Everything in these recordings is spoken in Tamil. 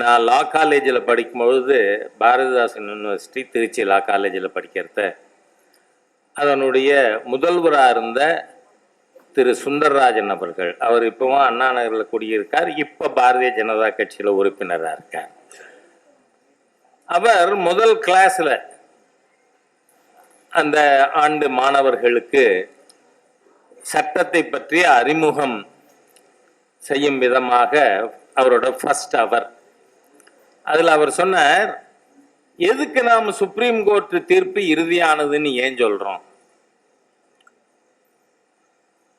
நான் லா காலேஜில் படிக்கும்பொழுது பாரதிதாசன் யூனிவர்சிட்டி திருச்சி லா காலேஜில் படிக்கிறத அதனுடைய முதல்வராக இருந்த திரு சுந்தரராஜன் அவர்கள். அவர் இப்போவும் அண்ணா நகரில் குடியிருக்கார். இப்போ பாரதிய ஜனதா கட்சியில் உறுப்பினராக இருக்கார். அவர் முதல் கிளாஸில் அந்த ஆண்டு மாணவர்களுக்கு சட்டத்தை பற்றிய அறிமுகம் செய்யும் விதமாக அவரோட ஃபர்ஸ்ட் அவர் அதில் அவர் சொன்னார் எதுக்கு நாம் சுப்ரீம் கோர்ட் தீர்ப்பு இறுதியானதுன்னு ஏன் சொல்கிறோம்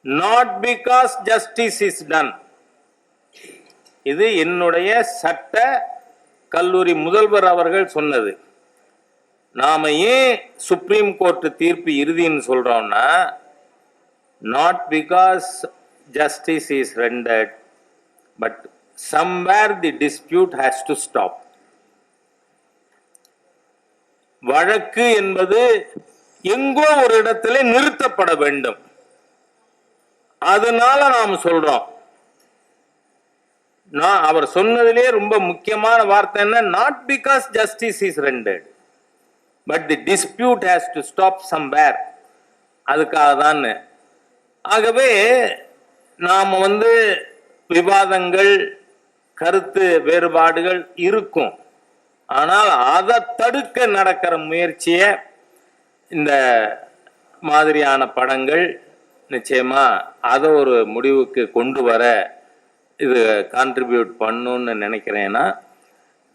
not because justice is done இது என்னுடைய சட்ட கல்லூரி முதல்வர் அவர்கள் சொன்னது. நாம ஏன் சுப்ரீம் கோர்ட் தீர்ப்பு இறுதின்னு சொல்றோம்னா not because justice is rendered but somewhere the dispute has to stop வழக்கு என்பது எங்கோ ஒரு இடத்துல நிறுத்தப்பட வேண்டும். அதனால நாம் சொல்றோம். நான் அவர் சொன்னதிலே ரொம்ப முக்கியமான வார்த்தை என்ன? Not because justice is rendered but the dispute has to stop somewhere அதுக்காக தான். ஆகவே நாம் வந்து விவாதங்கள் கருத்து வேறுபாடுகள் இருக்கும். ஆனால் அதை தடுக்க நடக்கிற முயற்சியை இந்த மாதிரியான படங்கள் நிச்சயமா அதை ஒரு முடிவுக்கு கொண்டு வர இது கான்ட்ரிபியூட் பண்ணுன்னு நினைக்கிறேன்னா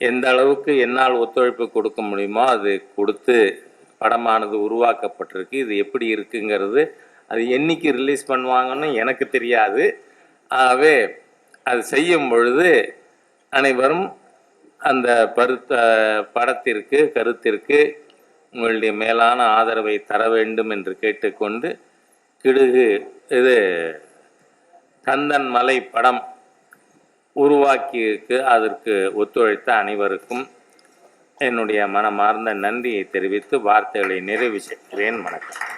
எந்த அளவுக்கு என்னால் ஒத்துழைப்பு கொடுக்க முடியுமோ அது கொடுத்து படமானது உருவாக்கப்பட்டிருக்கு. இது எப்படி இருக்குங்கிறது அது என்னைக்கு ரிலீஸ் பண்ணுவாங்கன்னு எனக்கு தெரியாது. ஆகவே அது செய்யும் பொழுது அனைவரும் அந்த பருத்த படத்திற்கு கருத்திற்கு உங்களுடைய மேலான ஆதரவை தர வேண்டும் என்று கேட்டுக்கொண்டு கிடுகு இது கந்தன் மலை படம் உருவாக்கியிருக்கு. அதற்கு ஒத்துழைத்த அனைவருக்கும் என்னுடைய மனமார்ந்த நன்றியை தெரிவித்து வார்த்தைகளை நிறைவு செய்கிறேன். வணக்கம்.